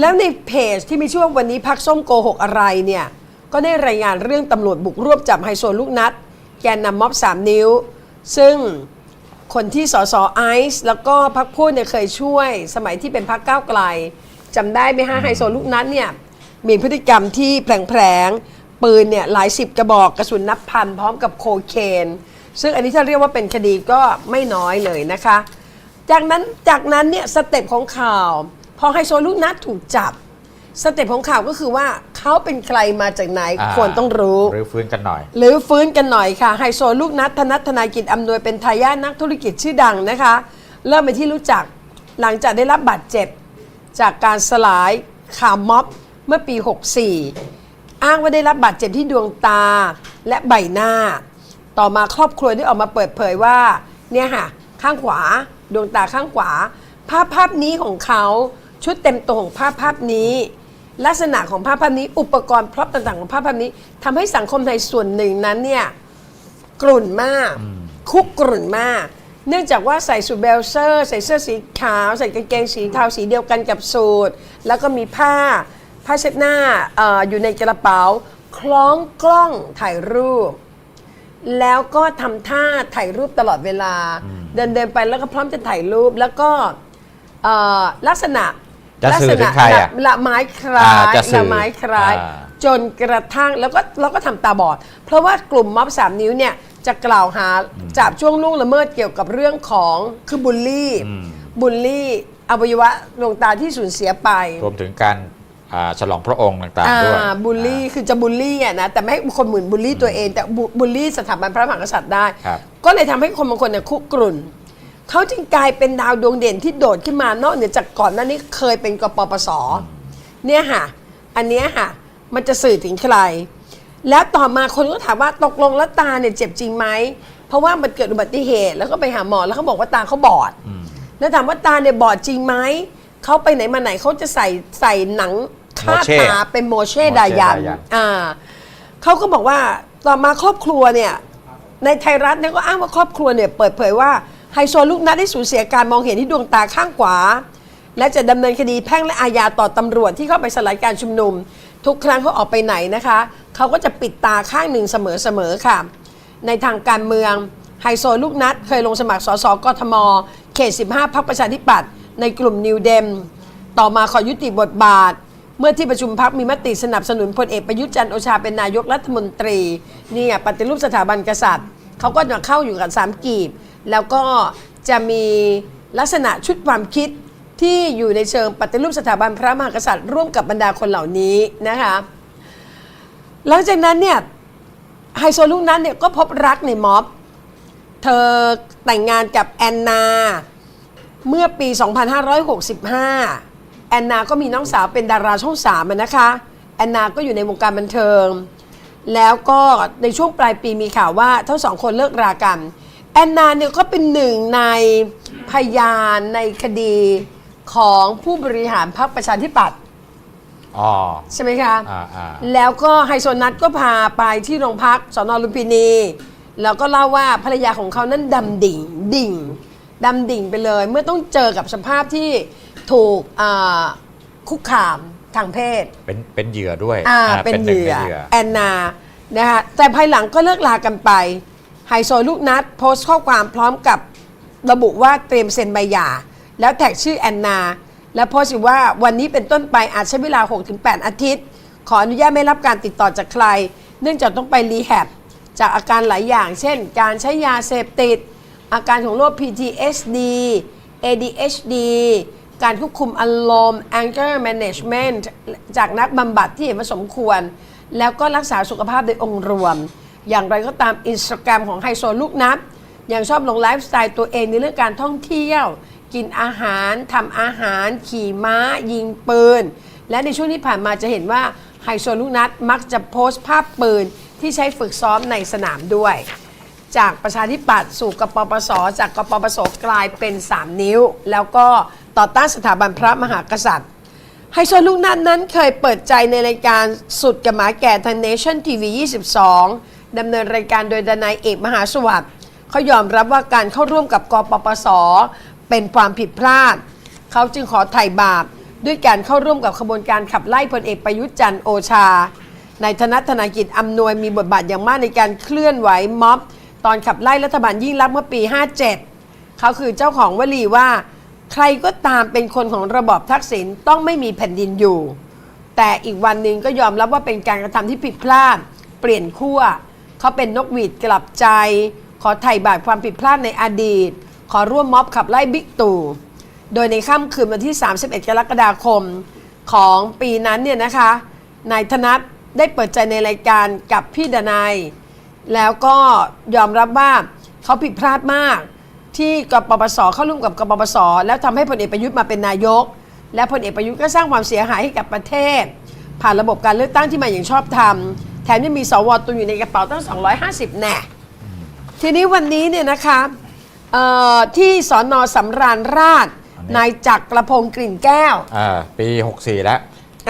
แล้วในเพจที่มีชื่อว่าวันนี้พักส้มโกหกอะไรเนี่ย ก็ได้รายงานเรื่องตำรวจบุกรวบจับไฮโซลูกนัด แกนนำม็อบ 3 นิ้ว ซึ่งคนที่สสไอซ์แล้วก็พักพูดเนี่ยเคยช่วย สมัยที่เป็นพักก้าวไกลจำได้ไหมฮะไฮโซลูกนัดเนี่ยมีพฤติกรรมที่แผลงๆปืนเนี่ยหลายสิบกระบอกกระสุนนับพันพร้อมกับโคเคน ซึ่งอันนี้ถ้าเรียกว่าเป็นคดีก็ไม่น้อยเลยนะคะ จากนั้นจากนั้นเนี่ยสเต็ปของข่าว พอไฮโซลูกนัดถูกจับ สเต็ปของข่าวก็คือว่าเขาเป็นใครมาจากไหนอ่าควรต้องรู้ หรือฟื้นกันหน่อย หรือฟื้นกันหน่อยค่ะไฮโซลูกนัดธนัทธนายกิจอำนวยเป็นทายาทนักธุรกิจชื่อดังนะคะ เริ่มเป็นที่รู้จักหลังจากได้รับบาดเจ็บ จากการสลายข่าวม็อบเมื่อปี 64 อ้างว่าได้รับบาดเจ็บที่ดวงตาและใบหน้า ต่อมาครอบครัวได้ออกมาเปิดเผยว่า เนี่ยค่ะ ข้างขวาดวงตาข้างขวา ภาพภาพนี้ของเขา ชุดเต็มตัวของภาพภาพนี้ ลักษณะของภาพภาพนี้ อุปกรณ์พร็อพต่างๆ ของภาพภาพนี้ทำให้สังคมไทยส่วนหนึ่งนั้นเนี่ยกลุ่นมาก คุกกรุ่นมาก เนื่องจากว่าใส่สูทเบลเซอร์ ใส่เสื้อสีขาว ใส่กางเกงสีเทาสีเดียวกันกับสูทแล้วก็มีผ้าผ้าเช็ดหน้าเอออยู่ในกระเป๋า คล้องกล้องถ่ายรูป แล้วก็ทำท่าถ่ายรูปตลอดเวลา เดินเดินๆไปแล้วก็พร้อมจะถ่ายรูปแล้วก็เอ่อลักษณะ จะลัสื่อถึษณะงใครอะละละไม้คล้าอ่ายจะสื่อละไม้คล้าย อ่า จนกระทั่งแล้วก็เราก็ทำตาบอด เพราะว่ากลุ่มม็อบสามนิ้วเนี่ยจะกล่าวหาจับช่วงล่วงละเมิดเกี่ยวกับเรื่องของคือบุลลี่อืมบุลลี่อวัยวะดวงตาที่สูญเสียไป รวมถึงการอ่าฉลองพระองค์ต่างอ่าๆด้วยบูลลี่คือจะบูลลี่อะนะแต่ไม่ให้คนหมื่นบูลลี่ตัวเอง แต่บูบูลลี่สถาบันพระมหากษัตริย์ได้ ครับก็เลยทำให้คนบางคนเนี่ยคุกกรุ่น เขาจึงกลายเป็นดาวดวงเด่นที่โดดขึ้นมานอกเหนือจากก่อนหน้านี้เคยเป็นกปปสเนี่ยค่ะ อันเนี้ยค่ะ มันจะสื่อถึงใคร แล้วต่อมาคนก็ถามว่าตกลงแล้วตาเนี่ยเจ็บจริงไหมเพราะว่ามันเกิดอุบัติเหตุแล้วก็ไปหาหมอแล้วเขาบอกว่าตาเขาบอด แล้วถามว่าตาเนี่ยบอดจริงไหมเขาไปไหนมาไหนเขาจะใส่ใส่หนังคาดโมเช่ตาเป็นโมเช่ดายันโมเช่ดายัน อ่าเขาก็บอกว่าต่อมาครอบครัวเนี่ย ในไทยรัฐเนี่ยก็อ้างว่าครอบครัวเนี่ยเปิดเผยว่า ไฮโซลูกนัดได้สูญเสียการมองเห็นที่ดวงตาข้างขวา และจะดำเนินคดีแพ่งและอาญาต่อตำรวจที่เข้าไปสลายการชุมนุม ทุกครั้งเขาออกไปไหนนะคะ เขาก็จะปิดตาข้างหนึ่งเสมอๆค่ะ ในทางการเมืองไฮโซลูกนัดเคยลงสมัครสสกทม เขต 15พรรคประชาธิปัตย์ในกลุ่มนิวเดม ต่อมาขอยุติบทบาท เมื่อที่ประชุมพักมีมติสนับสนุนพลเอกประยุทธ์จันโอชาเป็นนายกรัฐมนตรีเนี่ยปฏิรูปสถาบันกษัตริย์ เขาก็จะเข้าอยู่กับสามกีบ แล้วก็จะมีลักษณะชุดความคิดที่อยู่ในเชิงปฏิรูปสถาบันพระมหากษัตริย์ ร่วมกับบรรดาคนเหล่านี้นะคะหลังจากนั้นเนี่ยไฮโซลูกนั้นเนี่ยก็พบรักในม็อบ เธอแต่งงานกับแอนนา เมื่อปี 2565 แอนนาก็มีน้องสาวเป็นดาราช่องสามนะคะ แอนนาก็อยู่ในวงการบันเทิง แล้วก็ในช่วงปลายปีมีข่าวว่าทั้งสองคนเลิกรากัน แอนนาเนี่ยก็เป็นหนึ่งในพยานในคดีของผู้บริหารพรรคประชาธิปัตย์อ๋อ ใช่ไหมคะ อ่าอ่า แล้วก็ไฮโซนัทก็พาไปที่โรงพักสอนอลุมพินี แล้วก็เล่าว่าภรรยาของเขานั้นดำดิ่ง ดิ่งดำดิ่งไปเลย เมื่อต้องเจอกับสภาพที่ถูกอ่าคุกคามทางเพศ เป็นเป็นเหยื่อด้วยอ่าอ่าเป็นหเหนึ่งยื่อในเหยื่อ แอนนานะคะแต่ภายหลังก็เลิกลากันไป ไฮโซลูกนัดโพสต์ข้อความพร้อมกับระบุว่าเตรียมเซ็นใบหย่า แล้วแท็กชื่อแอนนา แล้วโพสต์ว่าวันนี้เป็นต้นไปอาจใช้เวลา 6-8 อาทิตย์ ขออนุญาตไม่รับการติดต่อจากใคร เนื่องจากต้องไปรีแฮบจากอาการหลายอย่าง เช่น การใช้ยาเสพติด อาการของโรค PTSD ADHD การควบคุมอารมณ์ anger management จากนักบำบัดที่เห็นว่าสมควร แล้วก็รักษาสุขภาพโดยองค์รวม อย่างไรก็ตามอินสตาแกรมของไฮโซลูกนัดยังชอบลงไลฟ์สไตล์ตัวเองในเรื่องการท่องเที่ยว กินอาหารทำอาหาร ขี่ม้า ยิงปืน และในช่วงที่ผ่านมาจะเห็นว่าไฮโซลูกนัดมักจะโพสต์ภาพปืนที่ใช้ฝึกซ้อมในสนามด้วย จากประชาธิปัตย์สู่กปปส จากกปปสกลายเป็น 3 นิ้ว แล้วก็ต่อต้านสถาบันพระมหากษัตริย์ไฮโซลูกนัดนั้นเคยเปิดใจในรายการสุดกับหมาแก่ทางเนชั่นทีวี 22 ดำเนินรายการโดยดนายเอกมหาสวัสดิ์เขายอมรับว่าการเข้าร่วมกับกปปส เป็นความผิดพลาด เขาจึงขอไถ่บาป ด้วยการเข้าร่วมกับขบวนการขับไล่พลเอกประยุทธ์จันทร์โอชาในธนธนากิจอำนวยมีบทบาทอย่างมากในการเคลื่อนไหวม็อบ ตอนขับไล่รัฐบาลยิ่งรักเมื่อปี 57 เขาคือเจ้าของวลีว่า ใครก็ตามเป็นคนของระบอบทักษิณต้องไม่มีแผ่นดินอยู่ แต่อีกวันหนึ่งก็ยอมรับว่าเป็นการกระทำที่ผิดพลาด เปลี่ยนขั้ว เขาเป็นนกหวีดกลับใจ ขอไถ่บาทความผิดพลาดในอดีต ขอร่วมม็อบขับไล่บิ๊กตู่ โดยในค่ำคืนวันที่ 31 กรกฎาคมของปีนั้นเนี่ยนะคะ นายธนัทได้เปิดใจในรายการกับพี่ดนายแล้วก็ยอมรับว่าเขาผิดพลาดมาก ที่กปปสเข้าร่วมกับกปปส แล้วทำให้พลเอกประยุทธ์มาเป็นนายก และพลเอกประยุทธ์ก็สร้างความเสียหายให้กับประเทศ ผ่านระบบการเลือกตั้งที่มาอย่างชอบธรรม แถมยังมีสวตุนอยู่ในกระเป๋าตั้ง 250 แน่ ทีนี้วันนี้เนี่ยนะคะเอ่อที่สอนอสำราญราชอันนี้ นายจักรประพงศ์กลิ่นแก้วอ่าปี 64 แล้ว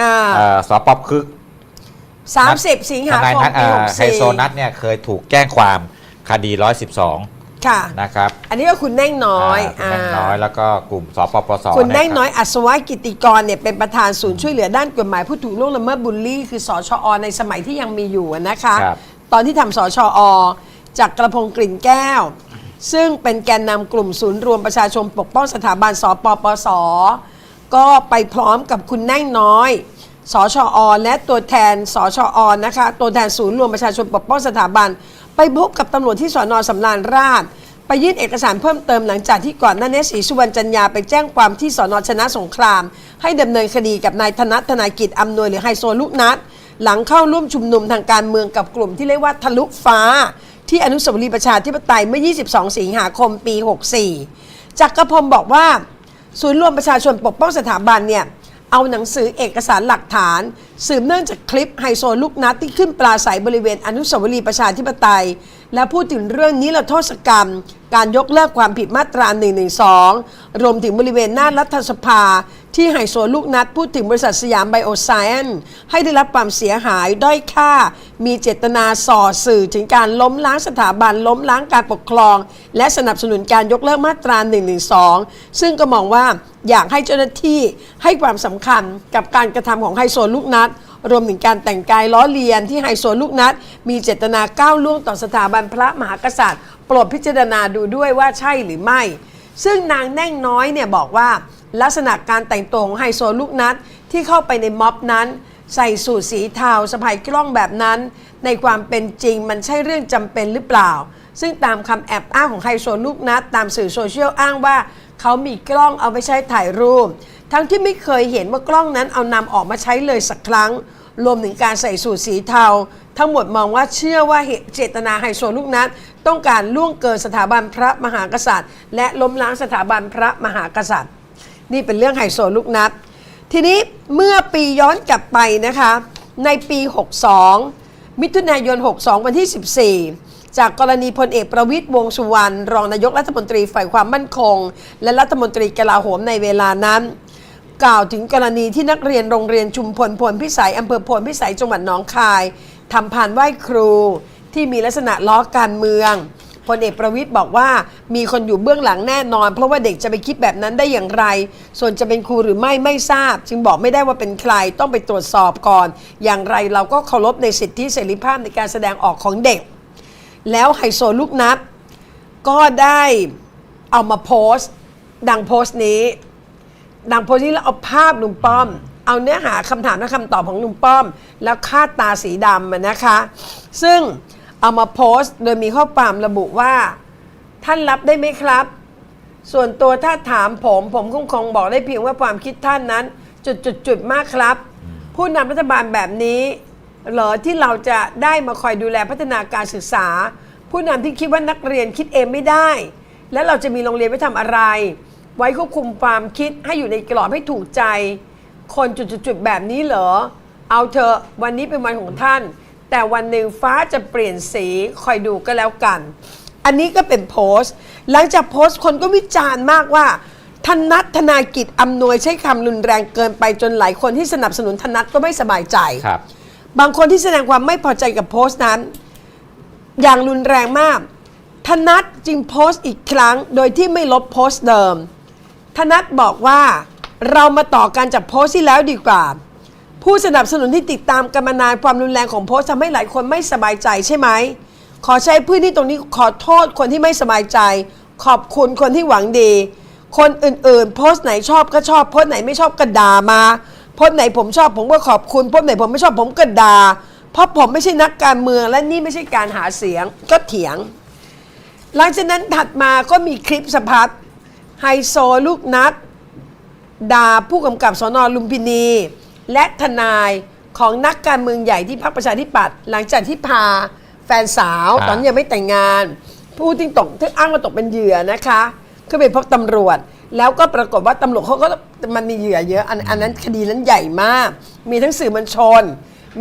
อ่าเอ่อสปอบคึก30สิงทหานายคมนัทปีอ่าไฮโซนัท64เนี่ยเคยถูกแจ้งความคดี 112 ค่ะ นะครับ อันนี้ก็คุณแน่งน้อยาคุณแม่งน้อยแล้วก็กลุ่มสปปสคุณแน่งเยรับน้อยอัศวะกิติกรเนี่ยเป็นประธานศูนย์ช่วยเหลือด้านกฎหมายผู้ถูกล่วงละเมิดบุลลี่ คือสชอในสมัยที่ยังมีอยู่อะนะคะ ครับ ตอนที่ทำสชอจากกระพงกลิ่นแก้ว ซึ่งเป็นแกนนำกลุ่มศูนย์รวมประชาชนปกป้องสถาบันสปปส ก็ไปพร้อมกับคุณแน่งน้อย สชอและตัวแทนสชอนะคะ ตัวแทนศูนย์รวมประชาชนปกป้องสถาบัน ไปพบกับตำรวจที่สอนอสำราญราชไปยื่นเอกสารเพิ่มเติมหลังจากที่ก่อนหน้านี้ศรีสุวรรณจันยาไปแจ้งความที่สอนอชนะสงคราม ให้ดำเนินคดีกับนายธนัทธนายกิจอำนวยหรือไฮโซลูกนัดหลังเข้าร่วมชุมนุมทางการเมืองกับกลุ่มที่เรียกว่าทะลุฟ้า ที่อนุสาวรีย์ประชาธิปไตยเมื่อ 22 สิงหาคมปี 64จักรพงศ์บอกว่า ศูนย์รวมประชาชนปกป้องสถาบันเนี่ย เอาหนังสือเอกสารหลักฐาน สืบเนื่องจากคลิปไฮโซลูกนัดที่ขึ้นปราศัยบริเวณอนุสาวรีย์ประชาธิปไตย และพูดถึงเรื่องนี้ละโทษกรรม การยกเลิกความผิดมาตรา 112 รวมถึงบริเวณหน้ารัฐสภา ที่ไฮโซลูกนัดพูดถึงบริษัทสยามไบโอไซเอนให้ได้รับความเสียหายด้อยค่า มีเจตนาส่อสื่อถึงการล้มล้างสถาบันล้มล้างการปกครอง และสนับสนุนการยกเลิกมาตรา 112 ซึ่งก็มองว่าอยากให้เจ้าหน้าที่ให้ความสำคัญกับการกระทำของไฮโซลูกนัดรวมถึงการแต่งกายล้อเลียนที่ไฮโซลูกนัด มีเจตนาก้าวล่วงต่อสถาบันพระมหากษัตริย์ โปรดพิจารณาดูด้วยว่าใช่หรือไม่ ซึ่งนางแน่งน้อยเนี่ยบอกว่าลักษณะการแต่งตัวของไฮโซลูกนัดที่เข้าไปในม็อบนั้น ใส่สูทสีเทาสะพายกล้องแบบนั้น ในความเป็นจริงมันใช่เรื่องจำเป็นหรือเปล่า ซึ่งตามคำแอบอ้างของไฮโซลูกนัดตามสื่อโซเชียลอ้างว่า เขามีกล้องเอาไปใช้ถ่ายรูป ทั้งที่ไม่เคยเห็นว่ากล้องนั้นเอานำออกมาใช้เลยสักครั้ง รวมถึงการใส่สูทสีเทา ทั้งหมดมองว่าเชื่อว่าเจตนาไฮโซลูกนัดต้องการล่วงเกินสถาบันพระมหากษัตริย์ และล้มล้างสถาบันพระมหากษัตริย์ นี่เป็นเรื่องไฮโซลูกนัดทีนี้เมื่อปีย้อนกลับไปนะคะในปี 62 มิถุนายน 62 วันที่ 14 จากกรณีพลเอกประวิตยวงษ์สุวรรณรองนายกรัฐมนตรีฝ่ายความมั่นคง และรัฐมนตรีกลาโหมในเวลานั้น กล่าวถึงกรณีที่นักเรียนโรงเรียนชุมพลพลพิสัยอำเภอพลพิสัยจังหวัดหนองคายทำผ่านไหว้ครู ที่มีลักษณะล้อการเมืองพลเอกประวิตยบอกว่ามีคนอยู่เบื้องหลังแน่นอน เพราะว่าเด็กจะไปคิดแบบนั้นได้อย่างไร ส่วนจะเป็นครูหรือไม่ไม่ทราบ จึงบอกไม่ได้ว่าเป็นใครต้องไปตรวจสอบก่อน อย่างไรเราก็เคารพในสิทธิเสรีภาพในการแสดงออกของเด็ก แล้วไฮโซลูกนัดก็ได้เอามาโพสต์ ดังโพสต์นี้ ดังโพสต์นี้แล้วเอาภาพลุงป้อม เอาเนื้อหาคำถามและคำตอบของลุงป้อม แล้วคาดตาสีดำนะคะ ซึ่งเอามาโพสต์โดยมีข้อความระบุว่า ท่านรับได้ไหมครับ ส่วนตัวถ้าถามผมผมคงคงบอกได้เพียงว่าความคิดท่านนั้น จุดจุดจุดๆมากครับ ผู้นำรัฐบาลแบบนี้เหรอที่เราจะได้มาคอยดูแลพัฒนาการศึกษา ผู้นำที่คิดว่านักเรียนคิดเองไม่ได้ แล้วเราจะมีโรงเรียนไว้ทำอะไร ไว้ควบคุมความคิดให้อยู่ในกรอบให้ถูกใจ คนจุดๆๆแบบนี้เหรอ เอาเถอะวันนี้เป็นวันของท่าน แต่วันหนึ่งฟ้าจะเปลี่ยนสีคอยดูก็แล้วกัน อันนี้ก็เป็นโพสต์ หลังจากโพสต์คนก็วิจารณ์มากว่าธนัทธนากิจอำนวยใช้คำรุนแรงเกินไปจนหลายคนที่สนับสนุนธนัทก็ไม่สบายใจครับ บางคนที่แสดงความไม่พอใจกับโพสต์นั้น อย่างรุนแรงมากธนัทจึงโพสต์อีกครั้ง โดยที่ไม่ลบโพสต์เดิม ธนัทบอกว่าเรามาต่อการจากโพสต์ที่แล้วดีกว่า ผู้สนับสนุนที่ติดตามกันมานานความรุนแรงของโพสต์ทำให้หลายคนไม่สบายใจใช่ไหม ขอใช้พื้นที่ตรงนี้ขอโทษคนที่ไม่สบายใจ ขอบคุณคนที่หวังดี คนอื่นๆ โพสต์ไหนชอบก็ชอบโพสต์ไหนไม่ชอบก็ด่ามา โพสต์ไหนผมชอบผมก็ขอบคุณโพสต์ไหนผมไม่ชอบผมก็ด่าเพราะผมไม่ใช่นักการเมืองและนี่ไม่ใช่การหาเสียงก็เถียง หลังจากนั้นถัดมาก็มีคลิปสะพัด ไฮโซลูกนัดด่าผู้กำกับสนลุมพินี และทนายของนักการเมืองใหญ่ที่พรรคประชาธิปัตย์หลังจากที่พาแฟนสาวอ่าตอนนนยังไม่แต่งงาน ผู้ที่ตกที่อ้างว่าตกเป็นเหยื่อนะคะก็ไปพบตำรวจ แล้วก็ปรากฏว่าตำรวจเขาก็มันมีเหยื่อเยอะอันอันนั้นคดีนั้นใหญ่มาก มีทั้งสื่อมวลชน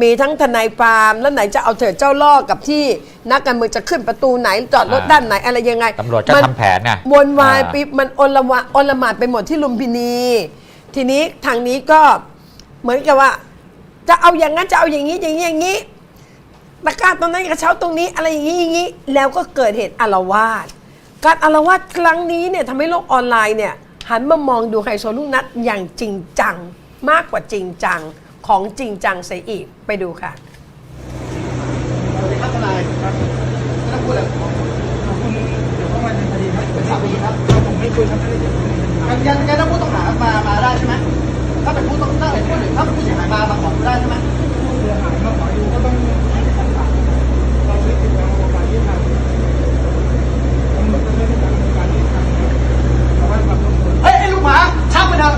มีทั้งทนายฟาร์มแล้วไหนจะเอาเถิดเจ้าล่อกับที่นักการเมืองจะขึ้นประตูไหนจอดรถด้านไหนอะไรยังไงตำรวจก็มันทำแผนไงวนวายอ่าไปมันอลวะอลหมาดไปหมดที่ลุมพินี ทีนี้ทางนี้ก็เหมือนกับว่า จะเอาอย่างนั้นจะเอาอย่างนี้อย่างนี้อย่างนี้ตะกร้าตรงนั้นกระเช้าตรงนี้อะไรอย่างนี้อย่างนี้แล้วก็เกิดเหตุอารวาสการอารวาสครั้งนี้เนี่ยทำให้โลกออนไลน์เนี่ยหันมามองดูไฮโซลูกนัดอย่างจริงจังมากกว่าจริงจัง ของจริงจังเสียอีกไปดูค่ะสวัสดีครับทนายครับไม่ต้องพูดอะไรขอบคุณเดี๋ยวเข้ามาในคดีครับเป็นสามีครับผมไม่คุยครับไม่ได้เดี๋ยวยังยังยังผู้ต้องหามามาได้ใช่ไหมถ้าเป็นผู้ต้องถ้าเป็นผู้หนึ่งถ้าเป็นผู้เสียหายมามาขอได้ใช่ไหมผู้เสียหายมาขอดูก็ต้องให้คำสั่งเราใช้สิทธิ์ตามกระบวนการยุติธรรมตำรวจก็ใช้สิทธิ์ตามกระบวนการยุติธรรมชาวบ้านความต้องการเฮ้ยไอ้ลูกหมาช่างไปเถอะ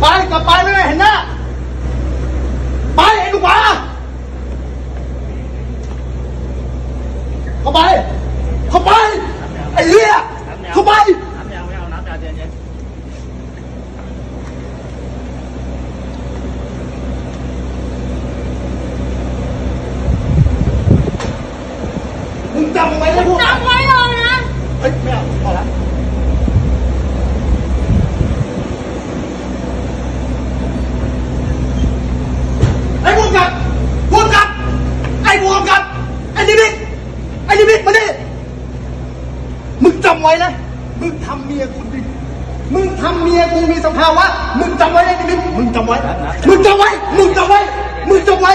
ไปกลับไปไม่ได้เห็นหน้าไปไอ้ลูกหมา เข้าไป เข้าไป ไอ้เหี้ย เข้าไป น้ำยาไม่เอาน้ำยาเย็นเย็น มึงจำเอาไว้นะพวก จำไว้เลยนะ เฮ้ย ไม่เอาพอละไอ้พวกกับพวกกับ ไอ้พวกกับ ไอ้ดิบิกไอ้ดิบิกมาดิมึงจำไว้นะ มึงทำเมียกูดิมึงทำเมียกูมีสภาวะ มึงจำไว้ไอ้ดิบิกมึงจำไว้ มึงจำไว้ มึงจำไว้ มึงจำไว้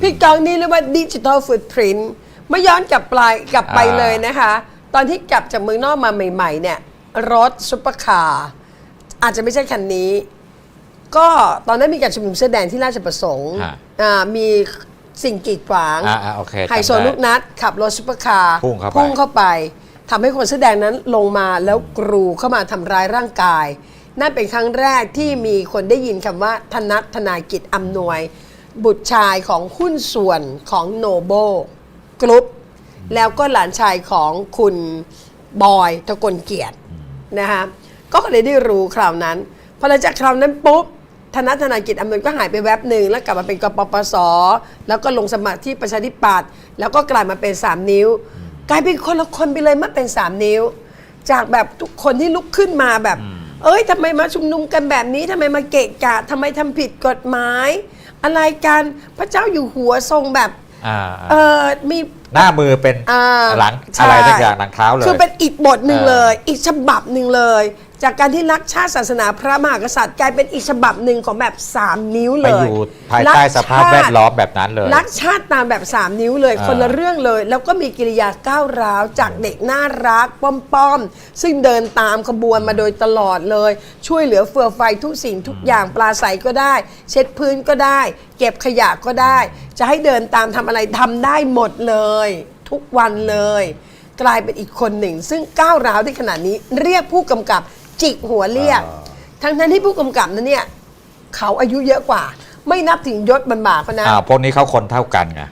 พี่ก องนี่เรียกว่าดิจิทัลฟุตพิ้นไม่ย้อนกลับไปกลับไปอ่า เลยนะคะ ตอนที่กลับจากเมืองนอกมาใหม่ ๆ เนี่ย รถซุปเปอร์คาร์อาจจะไม่ใช่คันนี้ ก็ตอนนั้นมีการชุมนุมเสื้อแดงที่ราชประสงค์ฮะอ่ามีสิ่งกีดขวางอ่าอ่าโอเคไฮโซจำได้ลูกนัด ขับรถซุปเปอร์คาร์พุ่งเข้าไป พุ่งเข้าไปทำให้คนเสื้อแดงนั้นลงมาแล้วกรูเข้ามาทำร้ายร่างกาย นั่นเป็นครั้งแรกที่มีคนได้ยินคำว่าธนัทธนายกิจอำนวย บุตรชายของหุ้นส่วนของโนโบกรุ๊ปแล้วก็หลานชายของคุณบอยทกลเกียรตินะคะก็เลยได้รู้คราวนั้นพอหลังจากคราวนั้นปุ๊บธนัทธนายกิจอำนวยก็หายไปแวบหนึ่งแล้วกลับมาเป็นกปปส แล้วก็ลงสมัครที่ประชาธิปัตย์แล้วก็กลายมาเป็น 3 นิ้ว กลายเป็นคนละคนไปเลยเมื่อเป็น 3 นิ้ว จากแบบทุกคนที่ลุกขึ้นมาแบบ เอ้ยทำไมมาชุมนุมกันแบบนี้ทำไมมาเกะกะทำไมทำผิดกฎหมาย อะไรกันพระเจ้าอยู่หัวทรงแบบอ่าเออมี หน้ามือเป็นอ่าหลังใช่ อะไรสักอย่างหลังเท้าเลย คือเป็นอีกบทหนึ่งเออเลย อีกฉบับหนึ่งเลย จากการที่รักชาติศาสนาพระมหากษัตริย์กลายเป็นอีกฉบับหนึ่งของแบบ 3 นิ้วไปเลยอยู่ภายใต้สภาพแวดล้อมแบบนั้นเลย รักชาติตามแบบ 3 นิ้วเลย อ่า คนละเรื่องเลย แล้วก็มีกิริยาก้าวร้าวจากเด็กน่ารักป้อมๆ ซึ่งเดินตามขบวนมาโดยตลอดเลย ช่วยเหลือเฟือไฟทุกสิ่งทุกอย่างปลาใสก็ได้ เช็ดพื้นก็ได้ เก็บขยะก็ได้ จะให้เดินตามทำอะไรทำได้หมดเลย ทุกวันเลย กลายเป็นอีกคนหนึ่ง ซึ่งก้าวร้าวได้ขนาดนี้ เรียกผู้กำกับ จิกหัวเรียกอ่าทั้งนั้นที่ผู้กำกับนั้นเนี่ยเขาอายุเยอะกว่า ไม่นับถึงยศบรรดาเขานะ อ่าพวกนี้เขาคนเท่ากันไง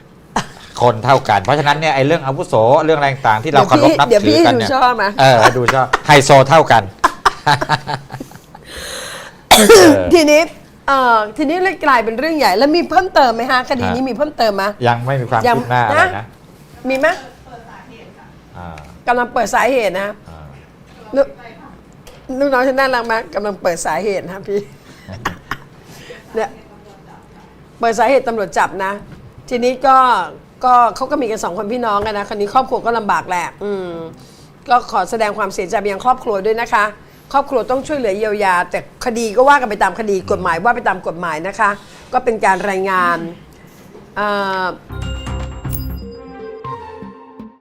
คนเท่ากัน เพราะฉะนั้นเนี่ยไอ้เรื่องอาวุโสเรื่องอะไรต่างๆที่เราเคารพนับเดี๋ยวถืพี่อกันดูเนี่ยชอบไหม เออให้ดูชอบไฮโซเท่ากันทีนี้เอ่อทีนี้เลยกลายเป็นเรื่องใหญ่แล้วมีเพิ่มเติมไหมฮะคดีนี้ฮะ มีเพิ่มเติมไหม ยังไม่มีความยังคืบหน้าอะไรนะนะ มีไหมอ่ากำลังเปิดสาเหตุนะอ่า ลูก ลูกน้องฉันน่ารักมากกำลังเปิดสาเหตุนะพี่ เนี่ยเปิดสาเหตุตำรวจจับนะ ทีนี้ก็ก็เขาก็มีกันสองคนพี่น้องกันนะคนนี้ครอบครัวก็ลำบากแหละ อืม ก็ขอแสดงความเสียใจไปยังครอบครัวด้วยนะคะ ครอบครัวต้องช่วยเหลือเยียวยา แต่คดีก็ว่ากันไปตามคดีกฎหมายว่าไปตามกฎหมายนะคะ ก็เป็นการรายงานอ่า